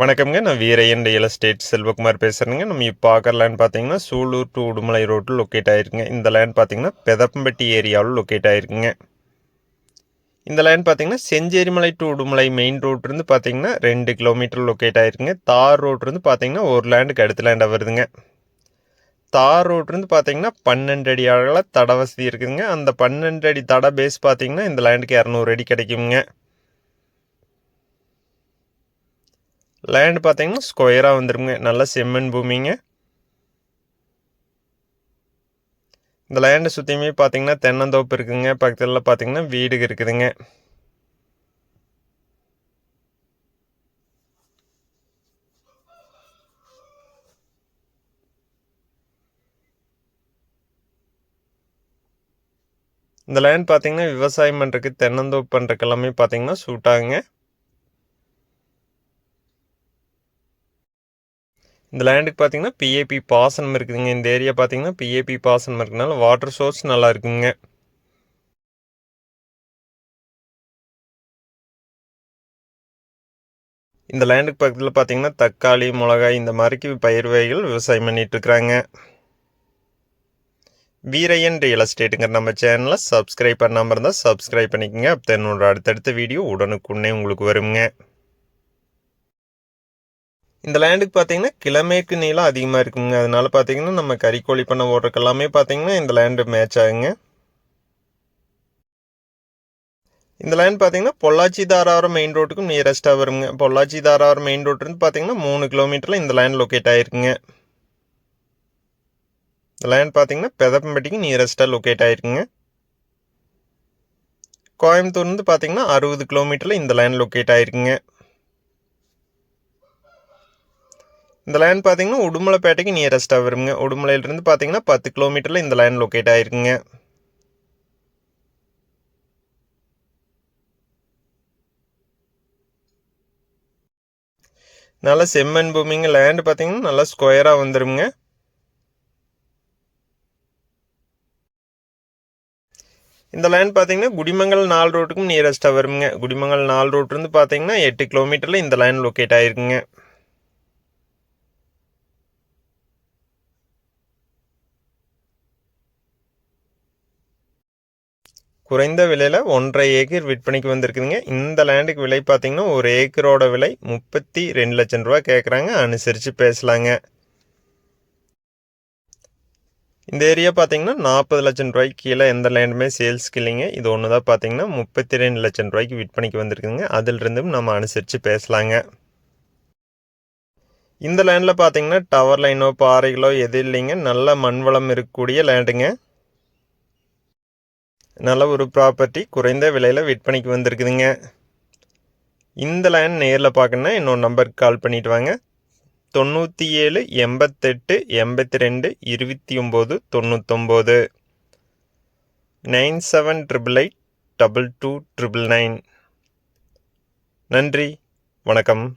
வணக்கம்ங்க. நான் Veeraiyan real estate Selvakumar பேசுகிறேங்க நம்ம இப்போ பார்க்குற லேண்ட் பார்த்தீங்கன்னா சூலூர் டு உடுமலை ரோட்டில் லொக்கேட் ஆகிருக்குங்க இந்த லேண்ட் பார்த்தீங்கன்னா பெதப்பம்பட்டி ஏரியாவில் லொக்கேட் ஆகிருக்குங்க இந்த லேண்ட் பார்த்தீங்கன்னா செஞ்சேரிமலை டு உடுமலை மெயின் ரோட்லேருந்து பார்த்தீங்கன்னா ரெண்டு கிலோமீட்டர் லொக்கேட் ஆகிருக்குங்க தார் ரோட்லேருந்து பார்த்தீங்கன்னா ஒரு லேண்டுக்கு அடுத்த லேண்டாக வருதுங்க. தார் ரோட்லேருந்து பார்த்தீங்கன்னா பன்னெண்டு அடி அழகாக தட வசதி இருக்குதுங்க. அந்த பன்னெண்டு அடி தடை பேஸ் பார்த்தீங்கன்னா இந்த லேண்டுக்கு இரநூறு அடி கிடைக்குங்க. லேண்ட் பார்த்தீங்கன்னா ஸ்கொயராக வந்துருங்க. நல்ல செம்மண் பூமிங்க. இந்த லேண்டை சுற்றியுமே பார்த்தீங்கன்னா தென்னந்தோப்பு இருக்குங்க. பக்கத்தில் பார்த்தீங்கன்னா வீடு இருக்குதுங்க. இந்த லேண்ட் பார்த்தீங்கன்னா விவசாயம் பண்ணுறதுக்கு தென்னந்தோப்பு பண்ணுறதுக்கு எல்லாமே பார்த்தீங்கன்னா சூட்டாகுங்க இந்த லேண்டுக்கு பார்த்தீங்கன்னா பிஏபி பாசனம் இருக்குதுங்க. இந்த ஏரியா பார்த்தீங்கன்னா பிஏபி பாசனம் இருக்கனால வாட்டர் சோர்ஸ் நல்லா இருக்குங்க. இந்த லேண்டுக்கு பக்கத்தில் பார்த்தீங்கன்னா தக்காளி மிளகாய் இந்த மாதிரிக்கு பயிர் வகைகள் விவசாயம் பண்ணிகிட்ருக்குறாங்க வீரையன் ரியல் எஸ்டேட்டுங்கிற நம்ம சேனலை சப்ஸ்கிரைப் பண்ணாமல் இருந்தால் சப்ஸ்கிரைப் பண்ணிக்கோங்க. அப்போ என்னோட அடுத்தடுத்த வீடியோ உடனுக்குன்னே உங்களுக்கு வருங்க. இந்த லேண்டுக்கு பார்த்தீங்கன்னா கிழமேற்கு நீளம் அதிகமாக இருக்குங்க. அதனால பார்த்தீங்கன்னா நம்ம கறிக்கோழி பண்ண ஓடுறக்கு எல்லாமே பார்த்தீங்கன்னா இந்த லேண்டு மேட்ச் ஆகுங்க. இந்த லேண்ட் பார்த்தீங்கன்னா பொள்ளாச்சி தாராவரம் மெயின் ரோட்டுக்கும் நியரஸ்ட்டாக வருங்க. பொள்ளாச்சி தாராவரம் மெயின் ரோட்லேருந்து பார்த்தீங்கன்னா மூணு கிலோமீட்டரில் இந்த லேண்ட் லொக்கேட் ஆகிருக்குங்க இந்த லேண்ட் பார்த்தீங்கன்னா பெதப்பம்பட்டிக்கு நியரஸ்ட்டாக லொக்கேட் ஆகிருக்குங்க கோயம்புத்தூர்லேருந்து பார்த்தீங்கன்னா அறுபது கிலோமீட்டரில் இந்த லேண்ட் லொக்கேட் ஆகிருக்குங்க இந்த லேண்ட் பார்த்தீங்கன்னா உடுமலைப்பேட்டைக்கு நியரஸ்ட்டாக வருங்க. உடுமலையிலேருந்து பார்த்தீங்கன்னா பத்து கிலோமீட்டரில் இந்த லேண்ட் லொக்கேட் ஆகிருக்குங்க நல்லா செம்மண் பூமிங்க. லேண்டு பார்த்தீங்கன்னா நல்லா ஸ்கொயராக வந்துருங்க. இந்த லேண்ட் பார்த்தீங்கன்னா குடிமங்கல் நாலு ரோட்டுக்கும் நியரஸ்ட்டாக வருங்க. குடிமங்கல் நாலு ரோட்லேருந்து பார்த்தீங்கன்னா எட்டு கிலோமீட்டரில் இந்த லேண்ட் லொக்கேட் ஆகிருக்குங்க குறைந்த விலையில் ஒன்றரை ஏக்கர் விற்பனைக்கு வந்திருக்குதுங்க. இந்த லேண்டுக்கு விலை பார்த்தீங்கன்னா ஒரு ஏக்கரோட விலை முப்பத்தி ரெண்டு லட்சம் ரூபா கேட்குறாங்க அனுசரித்து பேசலாங்க. இந்த ஏரியா பார்த்தீங்கன்னா நாற்பது லட்சம் ரூபாய்க்கு கீழே எந்த லேண்டுமே சேல்ஸ்க்கு இல்லைங்க. இது ஒன்று தான் பார்த்தீங்கன்னா முப்பத்தி ரெண்டு லட்சம் ரூபாய்க்கு விற்பனைக்கு வந்திருக்குதுங்க. அதிலிருந்தும் நம்ம அனுசரித்து பேசலாங்க. இந்த லேண்டில் பார்த்தீங்கன்னா டவர் லைனோ பாறைகளோ எது இல்லைங்க. நல்ல மண் வளம் இருக்கக்கூடிய லேண்டுங்க. நல்ல ஒரு ப்ராப்பர்ட்டி குறைந்த விலையில் விற்பனைக்கு வந்திருக்குதுங்க. இந்த லேண்ட் நேரில் பார்க்கணுன்னா இன்னொரு நம்பருக்கு கால் பண்ணிவிட்டு வாங்க. தொண்ணூற்றி ஏழு எண்பத்தெட்டு எண்பத்தி ரெண்டு இருபத்தி ஒம்பது தொண்ணூத்தொம்பது. Nine seven triple eight double two triple nine. நன்றி வணக்கம்.